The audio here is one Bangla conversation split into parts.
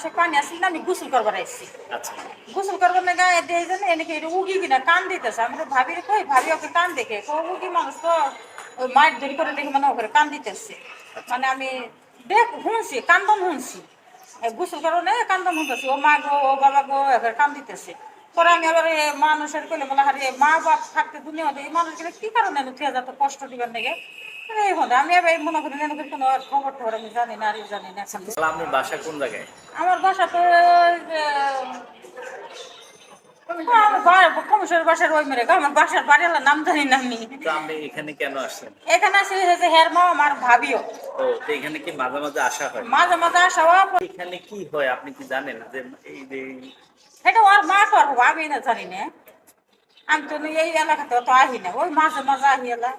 পাশে পানি আসছিল না আমি গোসল করবার আসছি আচ্ছা। গোসল করবার না গায়ে দিয়ে যেন এনেকে উগি কিনা কান দিতেছে। আমি তো ভাবি কই ভাবি ওকে কান দেখে। উগি মানুষ তো ওই মাইট ধরি করে দেখে মানে ওকে কান দিতেছে। মানে আমি দেখ শুনছি কান্দন শুনছি গোসল করো না কান্দন শুনতেছি ও মা গো ও বাবা গো এবার কান দিতেছে। পরে আমি আবার মানুষের কইলে বলে হারে মা বাপ থাকতে দুনিয়াতে এই মানুষগুলো কি কারণে উঠিয়া যত কষ্ট দিবেন নাকি? আমি এবার মনে করি এরকম কোনো খবর টবর আমি জানি না আর জানি না আপনার বাসা কোন জায়গায়? আমার বাসা তো কমিশনের বাসার ওই মেরে আমার বাসার বাড়িওয়ালার নাম জানি না আমি। আপনি এখানে কেন আসছেন এখানে আসি হয়েছে হের মা আমার ভাবিও। ও তো এখানে কি মাঝে মাঝে আসা হয়? মাঝে মাঝে আসা হওয়া এখানে কি হয় আপনি কি জানেন যে এই যে সেটা ওর মা করব আমি না জানি না। আমি তো এই এলাকাতে তো আহি না। ওই মাঝে মাঝে আহি এলা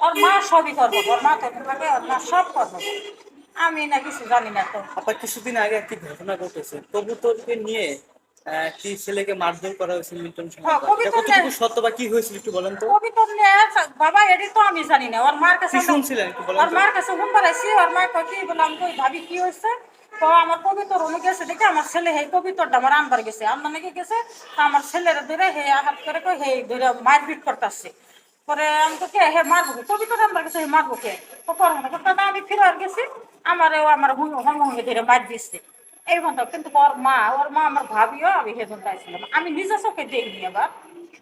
ওর মা সবই করব ওর মা তো থাকে ওর মা সব করব আমি না কিছু জানি না তো। আপনার কিছুদিন আগে একটি ঘটনা ঘটেছে। কবুতরকে নিয়ে আহ, একটি ছেলেকে মারধর করা হয়েছে মিল্টন হ্যাঁ, কতটুকু সত্য বা কি হয়েছিল একটু বলেন তো। কবিতা নিয়ে বাবা এটি তো আমি জানি না। ওর মার কাছে কি শুনছিলেন একটু বলেন ওর মার কাছে ফোন করাইছি ওর মা কি বললাম কই ভাবি কি হয়েছে? তো আমার কবিতর গেছে আমার ছেলে হে কবিতরটা আমার আনবার গেছে। আমার নাকি গেছে, তো আমার ছেলের ধরে হে করে হে ধরে মারপিট পরে আমি তো কে? হে মারবো গেছে, হে মারবো কে? আমি ফিরে গেছি। আমার আমার হুম ধরে মার দিচ্ছে এই মতো কিন্তু ওর মা ওর মা আমার ভাবিও, আমি হেজন আমি নিজে চোখে দেখিনি আবার।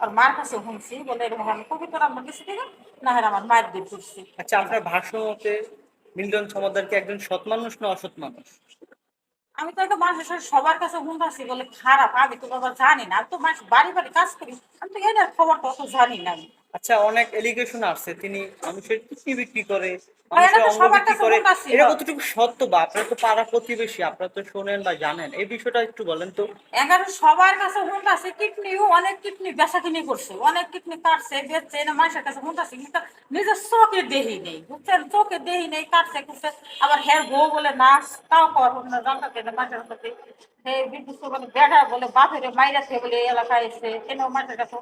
আর মার কাছে শুনছি, বলে এরকম কবিতর আনবার গেছি দেখে, না হ্যাঁ আমার মায়ের দিয়ে পড়ছি। আচ্ছা আপনার মিল্টন সমাদার কি একজন সৎ মানুষ না অসৎ মানুষ? আমি তো একটা মানুষের সবার কাছে শুনতেছি বলে খারাপ আমি তো বাবা জানি না আমি তো মানুষ বাড়ি বাড়ি কাজ করি আমি তো এদের খবর অত জানি না আমি। আচ্ছা অনেক এলিগেশন আসছে তিনি মানুষের কিডনি বিক্রি করে এটা সবার কাছে করে। প্রকাশই কতটুকু সত্য বা আপনারা তো পাড়া প্রতিবেশী আপনারা তো শোনেন বা জানেন। এই বিষয়টা একটু বলেন তো। এগারো সবার কাছে শুনতেছি কিডনিও অনেক কিডনি বেচা কিনি করছে অনেক কিডনি কাটছে বেচছে না মানুষের কাছে শুনতেছি কিন্তু নিজের চোখে দেহি নেই বুঝছেন? চোখে দেহি নেই কাটছে আবার হের বউ বলে নাচ তাও কর না জানতে না মানুষের কাছে সেই বিদ্যুৎ বলে বেড়া বলে বাপেরে মাইরাছে বলে এলাকায় এসে এনেও মানুষের কাছে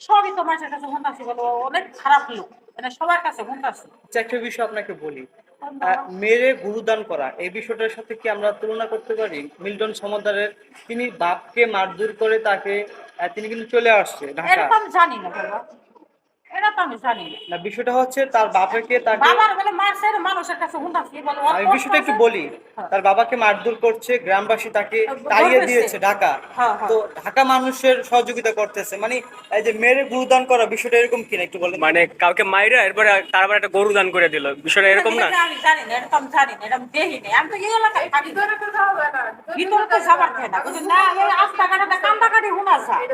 সবই তো মানুষের কাছে শুনতেছি বলে অনেক খারাপ লোক। মানে সবার কাছে মুখ আছে। একটা বিষয় আপনাকে বলি। আহ, মেরে গুরুদান করা এই বিষয়টার সাথে কি আমরা তুলনা করতে পারি? মিল্টন সমদারের তিনি বাপকে মারধর করে তাকে তিনি কিন্তু চলে আসছে ঢাকা। এটা জানি না বাবা। এটা তো আমি জানি না। না বিষয়টা হচ্ছে তার বাবাকে তাকে বাবার বলে মারছে মানুষের কাছে শুনতেছি বলে আমি বিষয়টা একটু বলি তার বাবাকে মারধর করছে গ্রামবাসী তাকে তাড়িয়ে দিয়েছে ঢাকা। হ্যাঁ, হ্যাঁ। তো ঢাকা মানুষের সহযোগিতা করতেছে। মানে এই যে মেরে গুরুদান করা বিষয়টা এরকম কিনা একটু বলেন। মানে কাউকে মাইরা এরপরে তার আবার একটা গরু দান করে দিল। বিষয়টা এরকম না? আমি জানি না এটা জানি না এটা দেখি না আমি তো এই এলাকায় ভিতরে তো যাবার থাকে না। বুঝলি না। এই রাস্তাঘাটে কান্দাকাটি শোনা যায়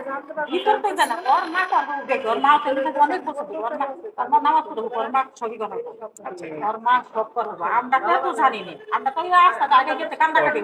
ভিতরে তো জানা ওর মা তো আমার ওর মা তো অনেক বছর ওর মা ওর মা নামাজ পড়ে ওর মা ছবি কথা ওর মা সব করব আমরা তো এত জানি না। আমরা তো আগে গেছে কান্দাকাটি